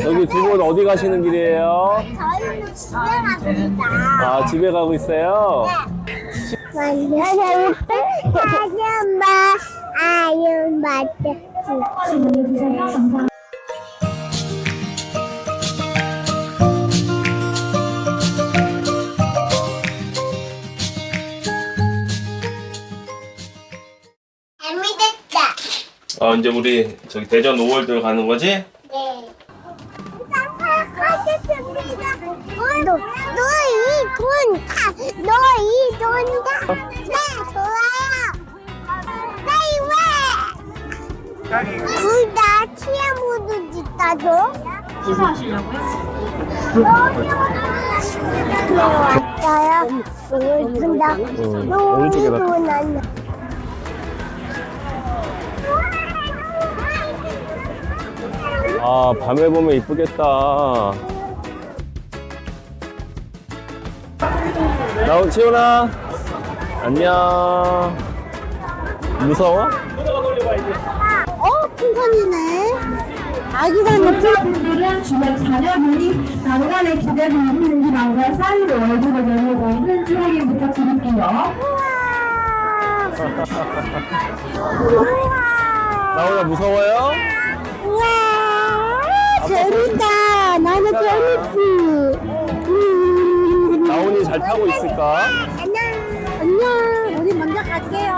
여기 두 분 어디 가시는 길이에요? 저희는 집에 갑니다. 아, 집에 가고 있어요? 완전 아줌마, 아줌마, 재밌겠다. 아, 이제 우리 저기 대전 5월들 가는 거지? 너이 돈 다. 네, 좋아요. 네, 왜? 둘다 치아 모두 짓다줘. 왔어요. 오늘 준다. 응, 너무 오른쪽에다. 좋은 날. 아, 밤에 보면 이쁘겠다. 나온 치훈아. 안녕. 무서워? 어, 큰 선이네. 아기 닮았지? 분들은 주변 자녀분이 당간에 기대고 있는지 방과 사이로 얼굴을 내밀고 있는지 확인 부탁드릴게요. 나오나 무서워요? 우와, 재밌다. 나는 재밌지. 잘 타고 있을까? 안녕. 안녕. 우리 먼저 갈게요.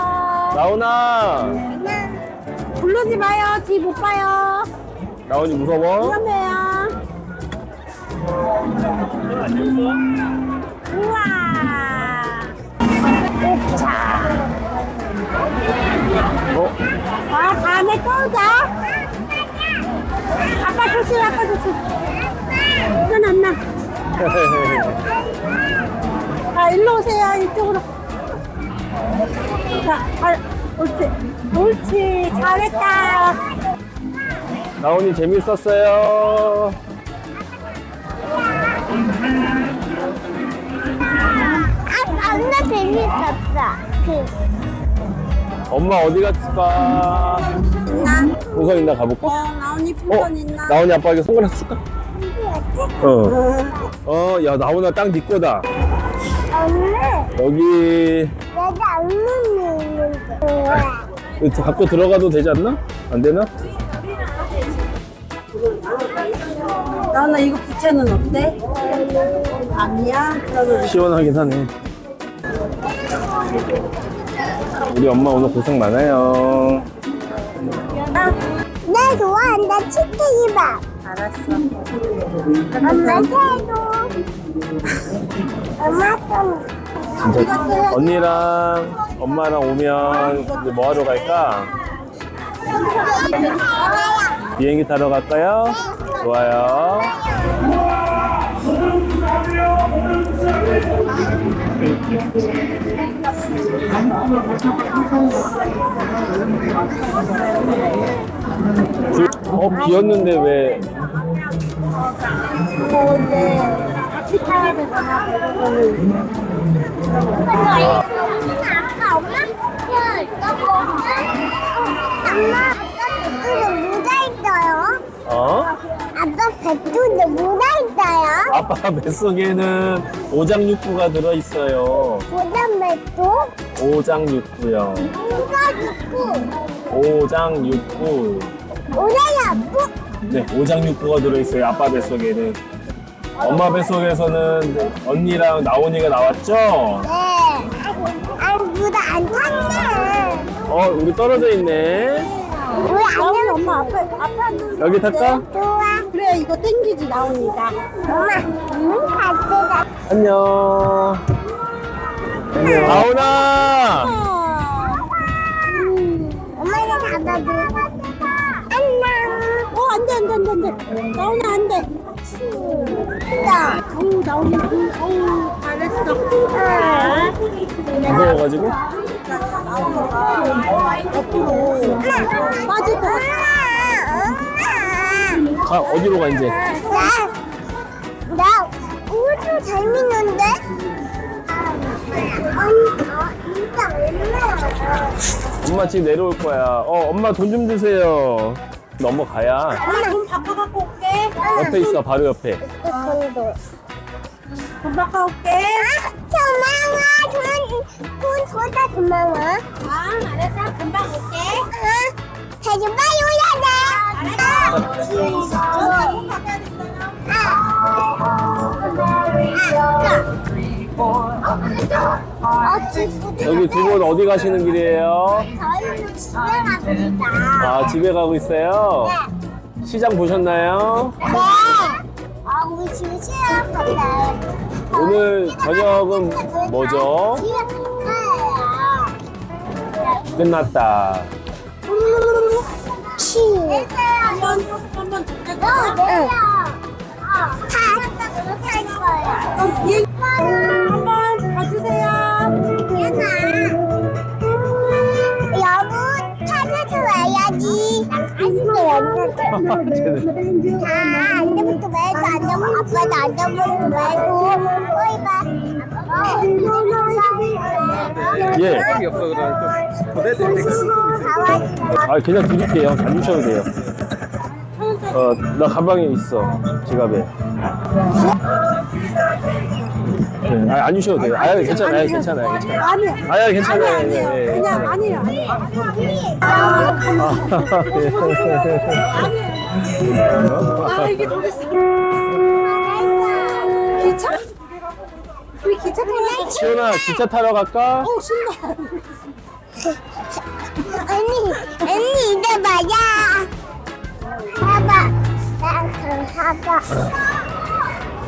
나온아. 안녕. 부르지 마요. 뒤못 봐요. 나온이 무서워? 위험해요. 우와. 어? 아, 다음에 또 오자. 아빠 조심, 아빠 조심. 이건 안 나. 자, 일로 오세요. 이쪽으로. 자, 발, 옳지. 옳지. 잘했다. 나온이 재밌었어요. 아, 안나 재밌었어. 그, 엄마 어디 갔을까? 나, 우선 있나 가볼까? 어, 나온이 어? 풍선 있나? 나온이 아빠에게 선글라스 줄까? 어. 어, 야, 나온아 딱 네 거다. 엄마, 여기 내가 안 먹는데. 우와. 이거 갖고 들어가도 되지 않나? 안 되나? 나나 이거 부채는 어때? 아니야? 그러면 시원하긴 하네. 우리 엄마 오늘 고생 많아요. 내 좋아한다 치킨이밥. 알았어. 엄마 새도. 엄마 좀. 진짜 언니랑 엄마랑 오면 이제 뭐 하러 갈까? 비행기 타러 갈까요? 좋아요. 어, 비었는데 왜? 같이 타야 되잖아. 아까 엄마 엄마 배뚜에 묻어 있어요. 어? 아빠 배뚜에 묻어 있어요. 아빠 뱃속에는 오장육부가 들어있어요. 보단 배뚜 오장육부요. 누가 있고 오장육부. 오래야 뭐? 네, 오장육부가 들어있어요. 아빠 뱃속에는. 엄마 뱃속에서는 언니랑 나온이가 나왔죠? 네. 아, 누가 안 탔네. 어, 우리 떨어져 있네. 우리 안녕. 엄마 앞에 앞에 여기 탈까? 좋아. 그래 이거 땡기지 나오니까. 엄마, 응, 같이 안녕. 안녕. 나온아! 진짜. 어우 나오니 어우 잘했어. 무서워가지고? 옆으로 빠질 것 같아. 아, 어디로 가, 이제? 나, 나 우주 재밌는데? 아? 엄마 지금 내려올 거야. 어, 엄마 돈 좀 주세요. 근데 엄마 가야. 엄마 돈 바꿔. 옆에 있어, 바로 옆에. 금방 가올게. 고마워. 돈, 돈 줘다 고마워. 아, 알았어. 금방 올게. 응. 자주 빨리 오야 돼. 여기 두 분 어디 가시는 길이에요? 저희는 집에 갑니다. 아, 집에 가고 있어요? 시장 보셨나요? 네. 아, 우리 지금 시간 갔다. 오늘 저녁은 뭐죠? 끝났다. 치. 한번 한번 더. 응. 다못 아, 안전부터 말고 안전 아빠도 안전부터 말고 거기 봐. 예. 가와. 아, 그냥 드릴게요. 안 주셔도 돼요. 어, 나 가방에 있어. 지갑에. 네, 아, 안 주셔도 돼요. 아, 괜찮아요. 괜찮아요. 괜찮아요. 아니요. 아, 괜찮아요. 아니요, 예, 아니요. 예, 그냥 예. 아니에요, 아니에요. 아, 이게 도대체. 기차? 우리 기차 타고 시원아, 기차 타러 갈까? 어, 신나. 언니, 언니 이제 맞아. 봐봐, 사봐.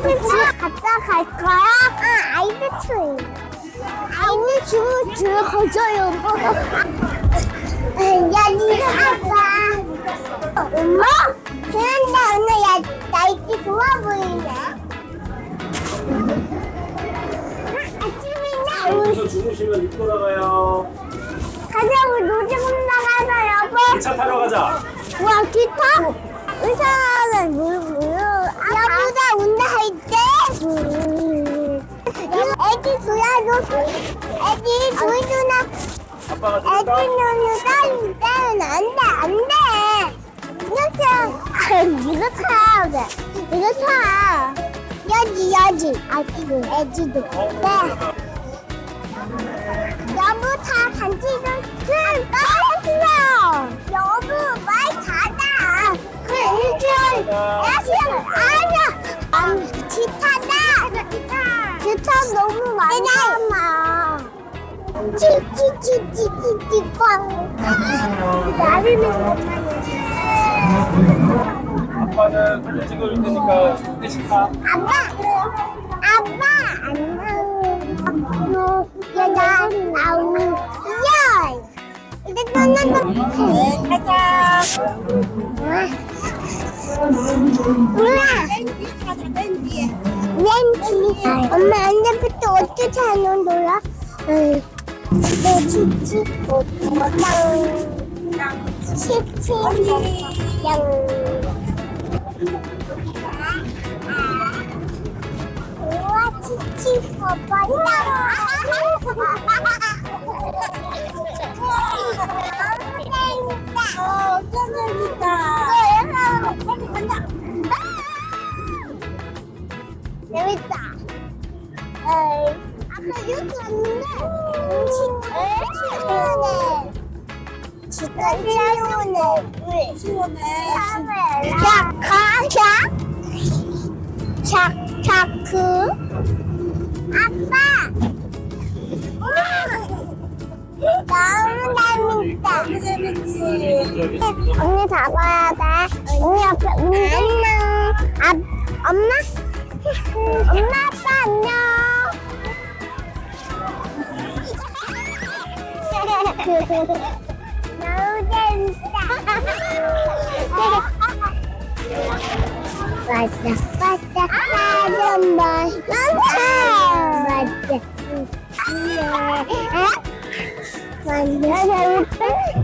집 갔다 갈 거야? 아, 아이들 춤. 아이들 춤을 들어가줘요. 야, 니가 가자. 와 기타? 의사는 물 물. 여보가 운다 할 때. 애기 두야도 애기 두이두나 아빠가 애기 줄까? 누누 딸 때는 안돼 안 돼. 이렇게 아 이거 타야 돼. 이거 타. 여지 여지. 아 애기도. 네. 여보 다 같이 좀 따라 많잖아. 찌찌찌찌찌찌 꽝. 나비는 아빠는 사진 찍어줄 테니까 타. 아빠, 아빠, 안녕. 너 여자 아우 열. 이제 끝났다. 가자. 우와. 렌치. 엄마 안전부터 어떻게 하는 거야? 응. 너 치치 양. 치치 양. 우와 치치 버버다 어 재밌다 재밌다. 에이 아까 여기 왔는데. 시원해 진짜 시원해. 시원해. 자 가자. 샤샤크 아빠. 너무 재밌다. 언니 잡아야 돼. 언니 옆에 안녕 아, 엄마 엄마 아빠 안녕 너무 재밌다 맞다, 맞다, 말. 맞다. 맞다. 맞다,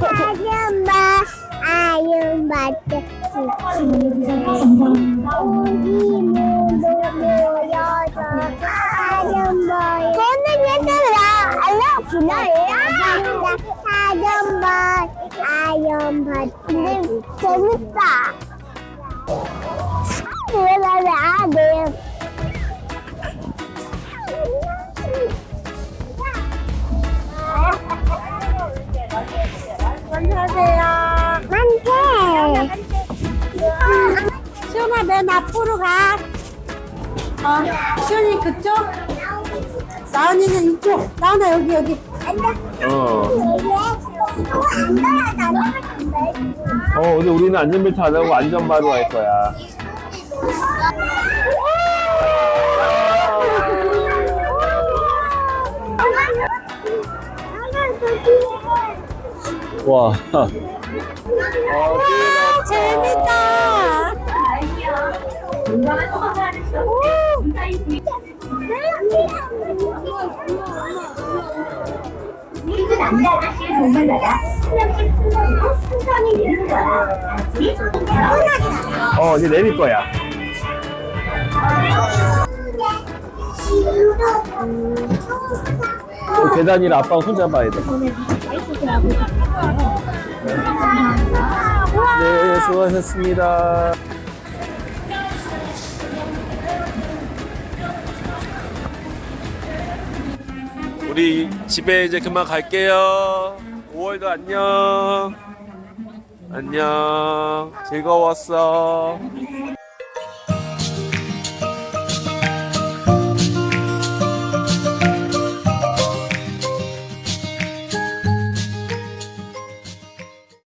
맞은 말. 아유 맞다 우리 모두 모여서 하는 걸 돈을 얘들아 알라 분할이야 하는 걸 아연 받 근데 재밌다 안녕하세요. 시연아 맨 앞으로 가. 어, 시연이 그쪽, 나은이는 이쪽. 나은아 여기 여기. 어. 안돼 어, 근데 우리는 안전벨트 안 하고 안전바로 할 거야. 와. 어, 재밌다. 이쁜 남자 아저씨의 동반자가 수선이 되는 거야. 어, 이제 내릴 거야. 그 계단이라 아빠가 손잡아야 돼. 네, 수고하셨습니다. 우리 집에 이제 그만 갈게요. 5월도 안녕. 안녕. 즐거웠어.